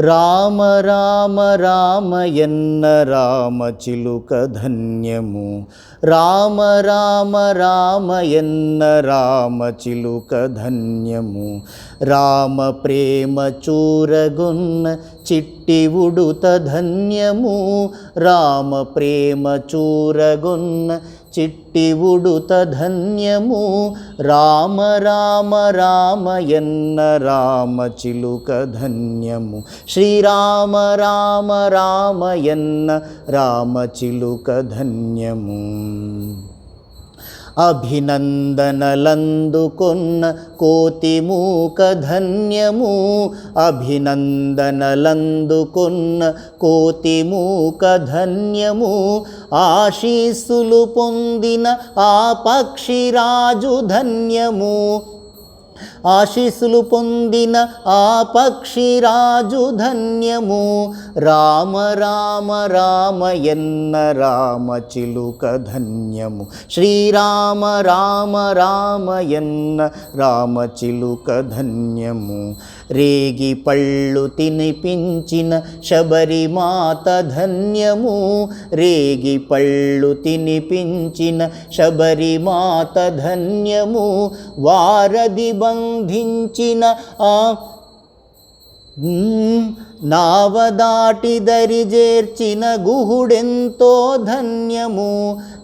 రామ రామ రామ ఎన్న రామ చిలుక ధన్యము. రామ రామ రామ ఎన్న రామ చిలుక ధన్యము. రామ ప్రేమ చూరగున్న చిట్టి ఉడుత ధన్యము. రామ ప్రేమ చూరగున్న చిట్టి ఉడుత ధన్యము. రామ రామ రామ ఎన్న రామ చిలుక ధన్యము. శ్రీరామ రామ రామ ఎన్న రామ చిలుక ధన్యము. అభినందనలందుకొన్న కోతిమూక ధన్యము. అభినందనలందుకొన్న కోతిమూక ధన్యము. ఆశీస్సులు పొందిన ఆ పక్షిరాజు ధన్యము. ఆశీస్సులు పొందిన ఆ పక్షిరాజు ధన్యము. రామ రామ రామయన్న రామ చిలుక ధన్యము. శ్రీరామ రామ రామయన్న రామ చిలుక ధన్యము. రేగి పళ్ళు తినిపించిన శబరిమాత ధన్యము. రేగి పళ్ళు తినిపించిన శబరిమాత ధన్యము. వారధి బంధించిన ఆ నావదాటి దరి చేర్చిన గుహుడెంతో ధన్యము.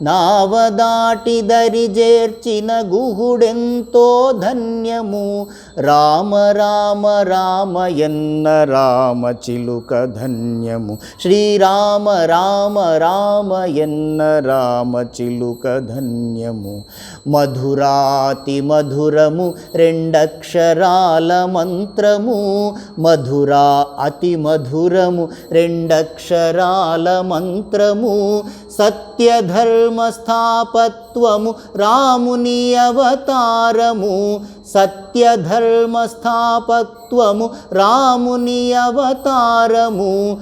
నావదాటి దరి చేర్చిన గుహుడెంతో ధన్యము. రామ రామ రామయన్న రామ చిలుక ధన్యము. శ్రీరామ రామ రామయన్న రామ చిలుక ధన్యము. మధురాతి మధురము రెండక్షరాల మంత్రము. మధురా అతి మధురము రెండక్షరాల మంత్రము. సత్యధర్మస్థాపత్వము రాముని అవతారము. సత్యధర్మస్థాపత్వము రాముని అవతారము.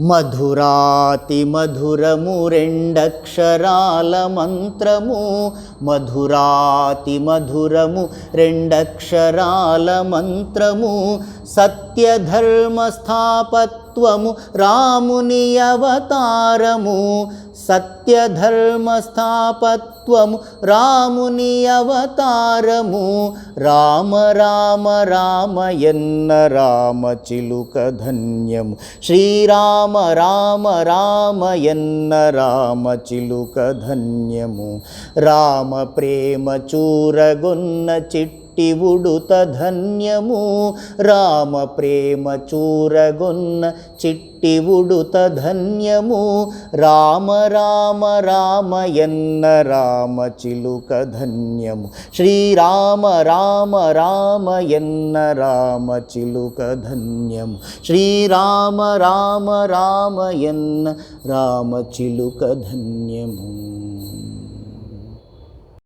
మధురాతి మధురము రెండక్షరాల మంత్రము. మధురాతి మధురము రెండక్షరాల మంత్రము. సత్యధర్మ స్థాపత్వము రాముని అవతారము సత్యధర్మ స్థాపత్వము రాముని అవతారము రామ రామ రామ ఎన్న రామ చిలుక ధన్యము శ్రీరామ రామ రామ ఎన్న రామ చిలుక ధన్యము రామ ప్రేమ చూరగొన్న చిట్టి ఉడుత ధన్యము. రామ ప్రేమ చూరగొన్న చిట్టి ఉడుత ధన్యము. రామ రామ ఎన్న రామ చిలుక ధన్యము. శ్రీరామ రామ రామ ఎన్న రామ చిలుక ధన్యము. శ్రీరామ రామ రామ ఎన్న రామ చిలుక ధన్యము.